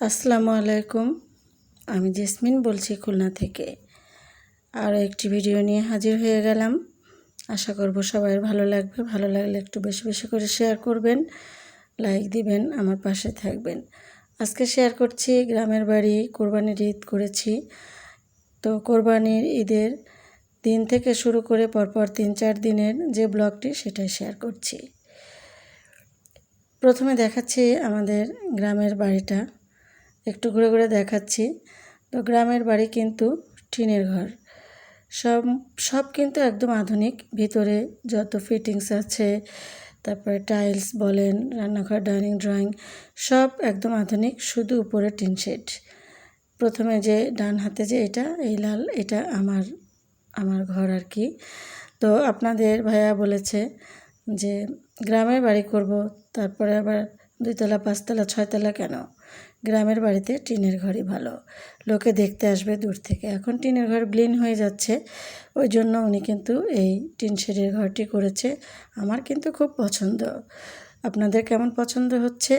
আসসালামু আলাইকুম। আমি জেসমিন বলছি খুলনা থেকে। আরও একটি ভিডিও নিয়ে হাজির হয়ে গেলাম। আশা করব সবাই ভালো লাগবে। ভালো লাগলে একটু বেশি বেশি করে শেয়ার করবেন, লাইক দিবেন, আমার পাশে থাকবেন। আজকে শেয়ার করছি, গ্রামের বাড়ি কোরবানির ঈদ করেছি। তো কোরবানির ঈদের দিন থেকে শুরু করে পরপর তিন চার দিনের যে ব্লগটি, সেটাই শেয়ার করছি। প্রথমে দেখাচ্ছি আমাদের গ্রামের বাড়িটা। একটু ঘুরে ঘুরে দেখাচ্ছি। তো গ্রামের বাড়ি কিন্তু টিনের ঘর। সব সব কিন্তু একদম আধুনিক। ভিতরে যত ফিটিংস আছে, তারপরে টাইলস বলেন, রান্নাঘর ডাইনিং ড্রয়িং সব একদম আধুনিক। শুধু উপরে টিন শেড। প্রথমে যে ডান হাতে যে এটা, এই লাল, এটা আমার আমার ঘর আর কি। তো আপনাদের ভাইয়া বলেছে যে, গ্রামের বাড়ি করব, তারপরে আবার দুইতলা, পাঁচতলা, ছয়তলা কেন? গ্রামের বাড়িতে টিনের ঘরই ভালো। লোকে দেখতে আসবে দূর থেকে। এখন টিনের ঘর ব্লিন হয়ে যাচ্ছে। ওই জন্য উনি কিন্তু এই টিন শেডের ঘরটি করেছে। আমার কিন্তু খুব পছন্দ। আপনাদের কেমন পছন্দ হচ্ছে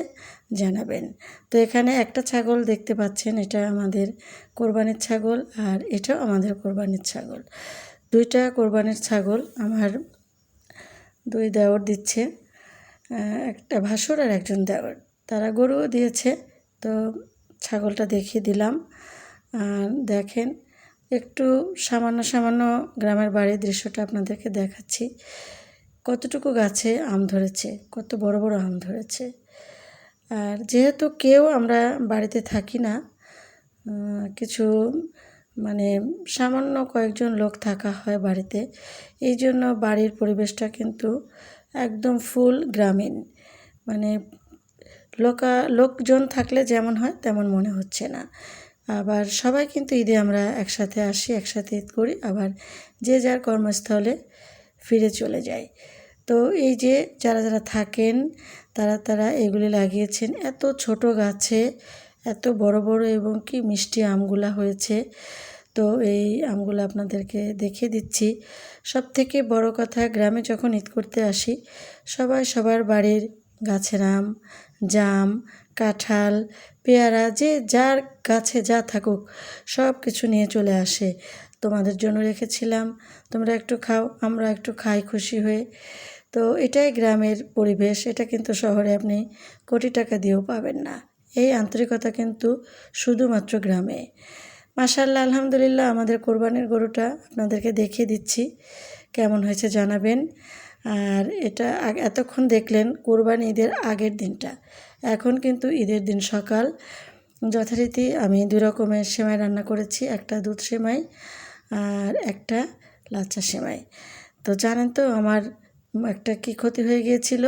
জানাবেন। তো এখানে একটা ছাগল দেখতে পাচ্ছেন। এটা আমাদের কোরবানির ছাগল আর এটাও আমাদের কোরবানির ছাগল। দুইটা কোরবানির ছাগল আমার দুই দেওর দিচ্ছে। একটা ভাসুর আর একজন দেওর। তারা গরুও দিয়েছে। তো ছাগলটা দেখিয়ে দিলাম। দেখেন, একটু সামান্য সামান্য গ্রামের বাড়ির দৃশ্যটা আপনাদেরকে দেখাচ্ছি। কতটুকু গাছে আম ধরেছে, কত বড় বড় আম ধরেছে। আর যেহেতু কেউ আমরা বাড়িতে থাকি না কিছু মানে সামান্য কয়েকজন লোক থাকা হয় বাড়িতে এই জন্য বাড়ির পরিবেশটা কিন্তু একদম ফুল গ্রামীণ। মানে লোকা, লোকজন থাকলে যেমন হয়, তেমন মনে হচ্ছে না। আবার সবাই কিন্তু ঈদে আমরা একসাথে আসি, একসাথে ঈদ করি, আবার যে যার কর্মস্থলে ফিরে চলে যায় তো এই যে যারা যারা থাকেন, তারা তারা এগুলি লাগিয়েছেন। এত ছোট গাছে, এত বড় বড় এবং কি মিষ্টি আমগুলা হয়েছে। তো এই আমগুলো আপনাদেরকে দেখিয়ে দিচ্ছি। সব থেকে বড় কথা, গ্রামে যখন ঈদ করতে আসি, সবাই সবার বাড়ির গাছের আম, জাম, কাঁঠাল, পেয়ারা, যে যার গাছে যা থাকুক, সব কিছু নিয়ে চলে আসে। তোমাদের জন্য রেখেছিলাম। তোমরা একটু খাও, আমরা একটু খাই খুশি হয়ে। তো এটাই গ্রামের পরিবেশ, এটা কিন্তু শহরে আপনি কোটি টাকা দিয়েও পাবেন না। এই আন্তরিকতা কিন্তু শুধুমাত্র গ্রামে। মাশাল্লাহ আলহামদুলিল্লাহ, আমাদের কোরবানির গরুটা আপনাদেরকে দেখিয়ে দিচ্ছি। কেমন হয়েছে জানাবেন। আর এটা এতক্ষণ দেখলেন কোরবানি ঈদের আগের দিনটা। এখন কিন্তু ঈদের দিন সকাল। যথারীতি আমি দু রকমের সেমাই রান্না করেছি, একটা দুধ সেমাই আর একটা লাচ্চা সেমাই। তো জানেন তো আমার একটা কি ক্ষতি হয়ে গিয়েছিল?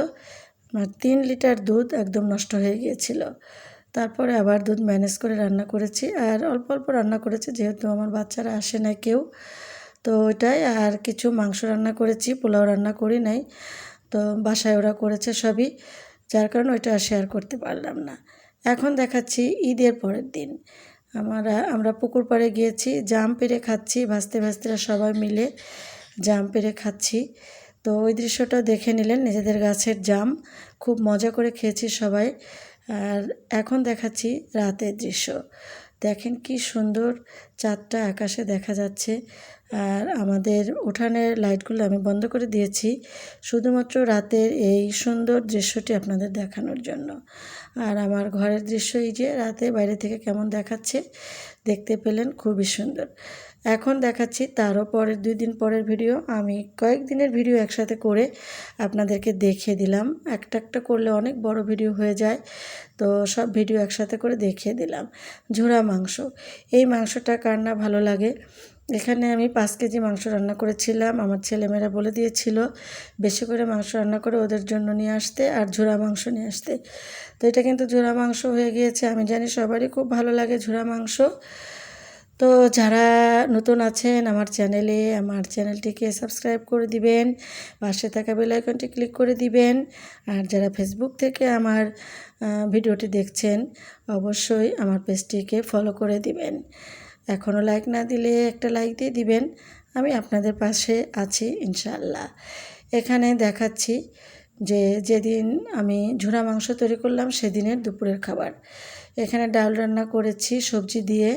আমার তিন লিটার দুধ একদম নষ্ট হয়ে গিয়েছিল। তারপরে আবার দুধ ম্যানেজ করে রান্না করেছি আর অল্প অল্প রান্না করেছি, যেহেতু আমার বাচ্চারা আসে না কেউ। তো ওইটাই আর কিছু মাংস রান্না করেছি, পোলাও রান্না করি নাই। তো বাসায় ওরা করেছে সবই, যার কারণে ওইটা শেয়ার করতে পারলাম না। এখন দেখাচ্ছি ঈদের পরের দিন। আমরা আমরা পুকুর পাড়ে গিয়েছি, জাম পেরে খাচ্ছি, ভাসতে ভাসতেরা সবাই মিলে জাম পেরে খাচ্ছি। তো ওই দৃশ্যটা দেখে নিলেন নিজেদের গাছের জাম, খুব মজা করে খেয়েছি সবাই। আর এখন দেখাচ্ছি রাতের দৃশ্য। দেখেন কি সুন্দর চাঁদটা আকাশে দেখা যাচ্ছে। আর আমাদের উঠানের লাইটগুলো আমি বন্ধ করে দিয়েছি শুধুমাত্র রাতের এই সুন্দর দৃশ্যটি আপনাদের দেখানোর জন্য। আর আমার ঘরের দৃশ্য এই যে রাতে বাইরে থেকে কেমন দেখাচ্ছে দেখতে পেলেন খুবই সুন্দর। এখন দেখাচ্ছি তারও পরের দুই দিন পরের ভিডিও। আমি কয়েকদিনের ভিডিও একসাথে করে আপনাদেরকে দেখিয়ে দিলাম। একটা একটা করলে অনেক বড় ভিডিও হয়ে যায়। তো সব ভিডিও একসাথে করে দেখিয়ে দিলাম। ঝোড়া মাংস। এই মাংসটা কার না ভালো লাগে? এখানে আমি পাঁচ কেজি মাংস রান্না করেছিলাম। আমার ছেলেমেয়েরা বলে দিয়েছিল, বেশি করে মাংস রান্না করে ওদের জন্য নিয়ে আসতে আর ঝোড়া মাংস নিয়ে আসতে। তো এটা কিন্তু ঝোড়া মাংস হয়ে গিয়েছে। আমি জানি সবারই খুব ভালো লাগে ঝোড়া মাংস। তো যারা নতুন আছেন, আমার চ্যানেলে, আমার চ্যানেলটিকে সাবস্ক্রাইব করে দিবেন, পাশে থাকা বেলাইকনটি ক্লিক করে দিবেন। আর যারা ফেসবুক থেকে আমার ভিডিওটি দেখছেন, অবশ্যই আমার পেজটিকে ফলো করে দিবেন। এখনও লাইক না দিলে একটা লাইক দিয়ে দিবেন। আমি আপনাদের পাশে আছি ইনশাল্লাহ এখানে দেখাচ্ছি যে যেদিন আমি ঝুড়া মাংস তৈরি করলাম সেদিনের দুপুরের খাবার। এখানে ডাল রান্না করেছি, সবজি দিয়ে।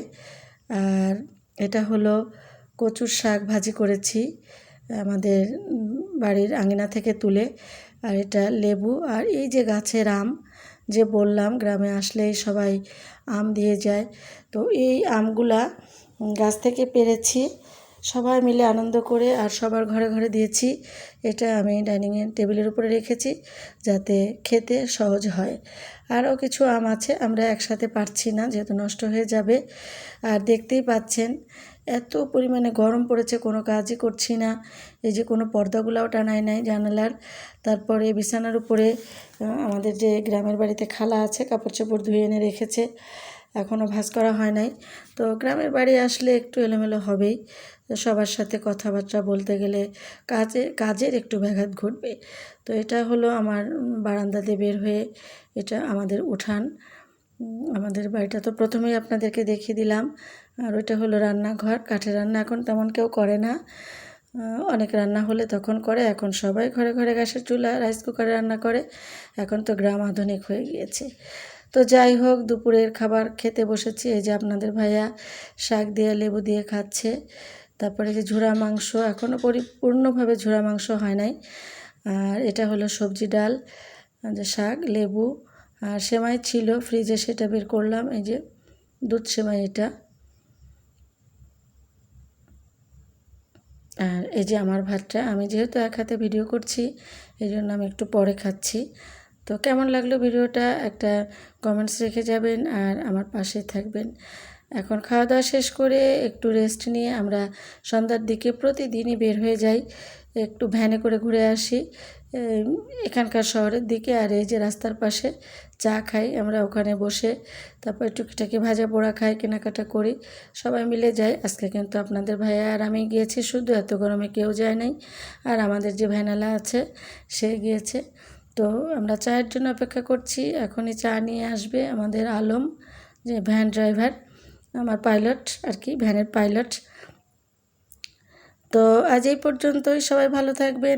আর এটা হলো কচুর শাক ভাজি করেছি আমাদের বাড়ির আঙিনা থেকে তুলে। আর এটা লেবু আর এই যে গাছের আম যে বললাম গ্রামে আসলেই সবাই আম দিয়ে যায়। তো এই আমগুলা গাছ থেকে পেরেছি। সবাই মিলে আনন্দ করে আর সবার ঘরে ঘরে দিয়েছি। এটা আমি ডাইনিংয়ের টেবিলের উপরে রেখেছি যাতে খেতে সহজ হয়। আরও কিছু আম আছে, আমরা একসাথে পারছি না, যেহেতু নষ্ট হয়ে যাবে। আর দেখতেই পাচ্ছেন, এত পরিমাণে গরম পড়েছে, কোনো কাজই করছি না। এই যে কোনো পর্দাগুলাও টানাই নাই জানালার। তারপরে বিছানার উপরে আমাদের যে গ্রামের বাড়িতে খালা আছে কাপড় চোপড় ধুয়ে এনে রেখেছে। এখনও ভাঁজ করা হয় নাই। তো গ্রামের বাড়ি আসলে একটু এলোমেলো হবেই। সবার সাথে কথাবার্তা বলতে গেলে কাজে, কাজের একটু ব্যাঘাত ঘটবে। তো এটা হলো আমার বারান্দাতে বের হয়ে এটা আমাদের উঠান। আমাদের বাড়িটা তো প্রথমেই আপনাদেরকে দেখিয়ে দিলাম। আর ওইটা হলো রান্নাঘর। কাঠের রান্না এখন তেমন কেউ করে না। অনেক রান্না হলে তখন করে। এখন সবাই ঘরে ঘরে গ্যাসের চুলা, রাইস কুকারে রান্না করে। এখন তো গ্রাম আধুনিক হয়ে গিয়েছে। তো যাই হোক, দুপুরের খাবার খেতে বসেছি। এই যে আপনাদের ভাইয়া শাক দিয়ে লেবু দিয়ে খাচ্ছে। তারপরে যে ঝুরা মাংস এখনও পরিপূর্ণভাবে ঝুরা মাংস হয় নাই। আর এটা হলো সবজি ডাল যে শাক, লেবু। আর সেমাই ছিল, ফ্রিজে সেটা বের করলাম। এই যে দুধ সেমাই এটা। আর এই যে আমার ভাতটা, আমি যেহেতু এক হাতে ভিডিও করছি, এই জন্য আমি একটু পরে খাচ্ছি। তো কেমন লাগল ভিডিওটা? একটা কমেন্টস রেখে যাবেন আর আমার পাশে থাকবেন। এখন খাওয়া দাওয়া শেষ করে একটু রেস্ট নিয়ে আমরা সন্ধ্যার দিকে প্রতিদিনই বের হয়ে যাই, একটু ভ্যানে করে ঘুরে আসি। এখানকার শহরের দিকে আর এই যে রাস্তার পাশে চা খাই আমরা ওখানে বসে, তারপর টুকিটাকি ভাজা পোড়া খাই, কেনাকাটা করি, সবাই মিলে যাই। আজকে কিন্তু আপনাদের ভাইয়া আর আমি গিয়েছি, শুধু এত গরমে কেউ যায় নাই। আর আমাদের যে ভ্যানালা আছে সে গিয়েছে। তো আমরা চায়ের জন্য অপেক্ষা করছি। এখনই চা নিয়ে আসবে আমাদের আলম, যে ভ্যান ড্রাইভার, আমার পাইলট আর কি, ভ্যানের পাইলট। তো আজ এই পর্যন্তই। সবাই ভালো থাকবেন।